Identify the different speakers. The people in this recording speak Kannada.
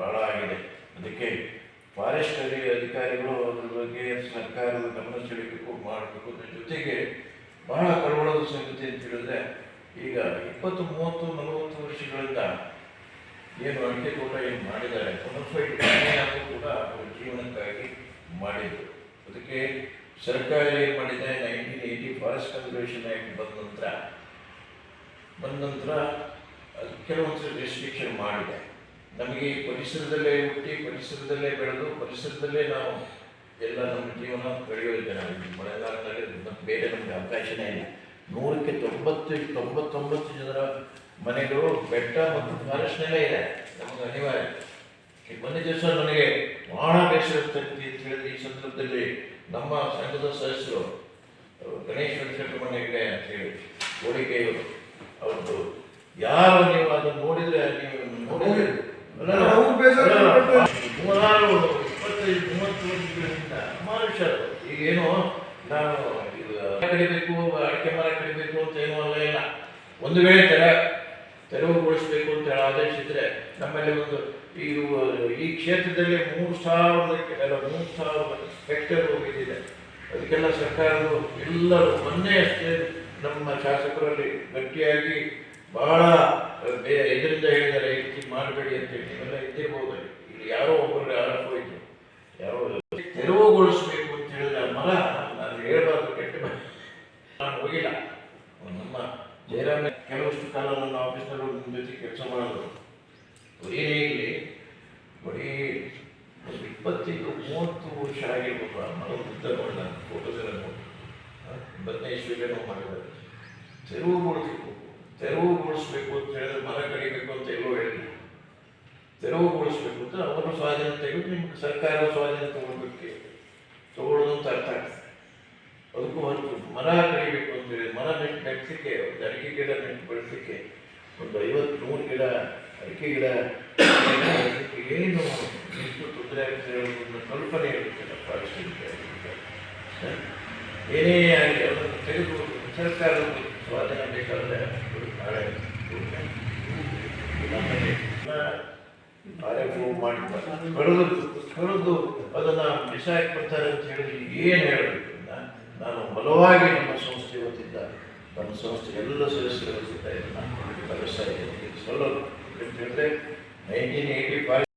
Speaker 1: ಭಾಳ ಆಗಿದೆ. ಅದಕ್ಕೆ ಫಾರೆಸ್ಟ್ ಅಧಿ ಅಧಿಕಾರಿಗಳು ಅದ್ರ ಬಗ್ಗೆ ಸರ್ಕಾರದ ಗಮನ ಸೆಳೆಯಬೇಕು, ಮಾಡಬೇಕು. ಅದ್ರ ಜೊತೆಗೆ ಬಹಳ ಕಳವಳದ ಸಂಗತಿ ಅಂತ ಹೇಳಿದ್ರೆ, ಈಗ ಇಪ್ಪತ್ತು, ಮೂವತ್ತು, ನಲವತ್ತು ವರ್ಷಗಳಿಂದ ಏನು ಅಡಿಕೆ ತೋಟ ಏನು ಮಾಡಿದ್ದಾರೆ ಆದರೂ ಕೂಡ ಅವರ ಜೀವನಕ್ಕಾಗಿ ಮಾಡಿದರು. ಅದಕ್ಕೆ ಸರ್ಕಾರ ಏನು ಮಾಡಿದೆ nineteen eighty forest conservation act ಬಂದ ನಂತರ ಬಂದ ನಂತರ ಅದು ಕೆಲವೊಂದು ರೆಸ್ಟ್ರಿಕ್ಷನ್ ಮಾಡಿದೆ. ನಮಗೆ ಪರಿಸರದಲ್ಲೇ ಹುಟ್ಟಿ ಪರಿಸರದಲ್ಲೇ ಬೆಳೆದು ಪರಿಸರದಲ್ಲೇ ನಾವು ಎಲ್ಲ ನಮ್ಮ ಜೀವನ ಕಳೆಯೋದು ಜನ ಮಳೆಗಾಲದಲ್ಲಿ ಮತ್ತು ಬೇರೆ ನಮಗೆ ಅವಕಾಶನೇ ಇಲ್ಲ. ನೂರಕ್ಕೆ ತೊಂಬತ್ತು, ತೊಂಬತ್ತೊಂಬತ್ತು ಜನರ ಮನೆಗಳು, ಬೆಟ್ಟ ಮತ್ತು ಫಾರೆಸ್ಟ್ನಲ್ಲೇ ಇದೆ. ನಮಗೆ ಅನಿವಾರ್ಯ. ಈ ಮೊನ್ನೆ ದಿವಸ ನನಗೆ ಬಹಳ ಬೇಸರ ತಗ್ತಿ ಅಂತ ಹೇಳಿದ್ರೆ ಈ ಸಂದರ್ಭದಲ್ಲಿ ನಮ್ಮ ಸಂಘದ ಸದಸ್ಯರು ಗಣೇಶ್ ವೆಂಕಟರಮಣಗೆ ಅಂತ ಹೇಳಿ ಕೋಡಿಕೆಯವರು ಅವರು ಯಾರು ನೀವು ಅದನ್ನು ನೋಡಿದರೆ ನೀವು ನೋಡಿದ್ರೆ ಸುಮಾರು ಇಪ್ಪತ್ತೈದು ಮೂವತ್ತು ವರ್ಷಗಳಿಂದ ಮನುಷ್ಯರು ಈಗೇನು ನಾನು ಕಡಿಬೇಕು ಅಡಿಕೆ ಮರ ಕಡಿಬೇಕು ಅಂತ ಏನೂ ಅಲ್ಲ ಇಲ್ಲ. ಒಂದು ವೇಳೆ ತೆರ ತೆರವುಗೊಳಿಸಬೇಕು ಅಂತ ಹೇಳಿ ಆದೇಶಿದ್ರೆ ನಮ್ಮಲ್ಲಿ ಒಂದು ಈ ಈ ಕ್ಷೇತ್ರದಲ್ಲಿ ಮೂರು ಸಾವಿರದ ಮೂರು ಸಾವಿರದ ಹೆಕ್ಟೇರ್ ಹೋಗಿದ್ದಿದೆ. ಅದಕ್ಕೆಲ್ಲ ಸರ್ಕಾರವು ಎಲ್ಲರೂ ಮೊನ್ನೆ ಅಷ್ಟೇ ನಮ್ಮ ಶಾಸಕರಲ್ಲಿ ಗಟ್ಟಿಯಾಗಿ ಬಹಳ ಇದರಿಂದ ರೀತಿ ಮಾಡಬೇಡಿ ಅಂತ ಹೇಳಿ. ನೀವೆಲ್ಲ ಇದ್ದಿರ್ಬೋದು. ಇಲ್ಲಿ ಯಾರೋ ಒಬ್ಬರು ಯಾರೋ ಹೋಯ್ತು ಯಾರೋ ತೆರವುಗೊಳಿಸಬೇಕು ಅಂತ ಹೇಳಿದ್ರೆ ಆ ಮರ ನಾನು ಹೇಳಬಾರ್ದು, ಕೆಟ್ಟ ನಾನು ಹೋಗಿಲ್ಲ. ನಮ್ಮ ಜಯರಾಮ ಕೆಲವಷ್ಟು ಕಾಲ ನನ್ನ ಆಫೀಸ್ನಲ್ಲಿ ನಿಮ್ಮ ಜೊತೆ ಕೆಲಸ ಮಾಡಿದ್ರು. ಏನೇ ಇರಲಿ ಬರೀ ಇಪ್ಪತ್ತೈದು, ಮೂವತ್ತು ವರ್ಷ ಆಗಿರ್ಬೋದು. ಆ ಮರ ಉದ್ದ ನೋಡಿ ನಾನು ಫೋಟೋಸೆಲ್ಲ ನೋಡಿ. ಇಪ್ಪತ್ತನೇ ಇಸ್ವಿಲೇನೋ ಮಾಡಿದ್ದಾರೆ. ತೆರವುಗೊಳಿಸಬೇಕು, ತೆರವುಗೊಳಿಸ್ಬೇಕು ಅಂತ ಹೇಳಿದ್ರೆ ಮರ ಕಡಿಬೇಕು ಅಂತ ಎಲ್ಲೋ ತೆರವುಗೊಳಿಸ್ಬೇಕು ಅಂತ ಅವರು ಸ್ವಾಧೀನ ತೆಗೆದು ನಿಮ್ಗೆ ಸರ್ಕಾರದ ಸ್ವಾಧೀನ ತಗೊಳ್ಬೇಕು ತಗೊಳ್ಳೋದು ಅಂತ ಅರ್ಥ ಆಗ್ತದೆ. ಅದಕ್ಕೂ ಒಂದು ಮರ ಕಡಿಬೇಕು ಅಂತ ಹೇಳಿ ಮರ ನೆಟ್ಟು ನೆಟ್ಟಲಿಕ್ಕೆ ಒಂದು ಅಡಿಕೆ ಗಿಡ ನೆಟ್ಟು ಬೆಳೆಸಲಿಕ್ಕೆ ಒಂದು ಐವತ್ತು, ನೂರು ಗಿಡ, ಅಡಿಕೆ ಗಿಡ ಏನು ಎಷ್ಟು ತೊಂದರೆ ಆಗ್ತದೆ ಅನ್ನೋದನ್ನ ಕಲ್ಪನೆ ಇರುತ್ತಲ್ಲ ಫಾರೆಸ್ಟ್ ಏನೇ ಆಗಲಿ ಅದನ್ನು ತೆಗೆದು ಸರ್ಕಾರದ ಸ್ವಾಧೀನ ಬೇಕಾದ್ರೆ ಮಾಡಿ ಕರೆದು ಕರೆದು ಅದನ್ನು ಬಿಸಾಕಿ ಬರ್ತಾರೆ ಅಂತ ಹೇಳಿ ಏನು ಹೇಳಬೇಕು ನಾನು ಬಲವಾಗಿ ನಮ್ಮ ಸಂಸ್ಥೆ ವತಿಯಿಂದ ನಮ್ಮ ಸಂಸ್ಥೆ ಎಲ್ಲ ಸದಸ್ಯರು ವತಿಯಿಂದ ಇದನ್ನು ಕಳಿಸ್ತಾ ಇದ್ದೀನಿ ಸೊಲ್ಲೋದು ಅಂತ ಹೇಳಿದ್ರೆ ನೈನ್ಟೀನ್ ಏಯ್ಟಿ ಫೈವ್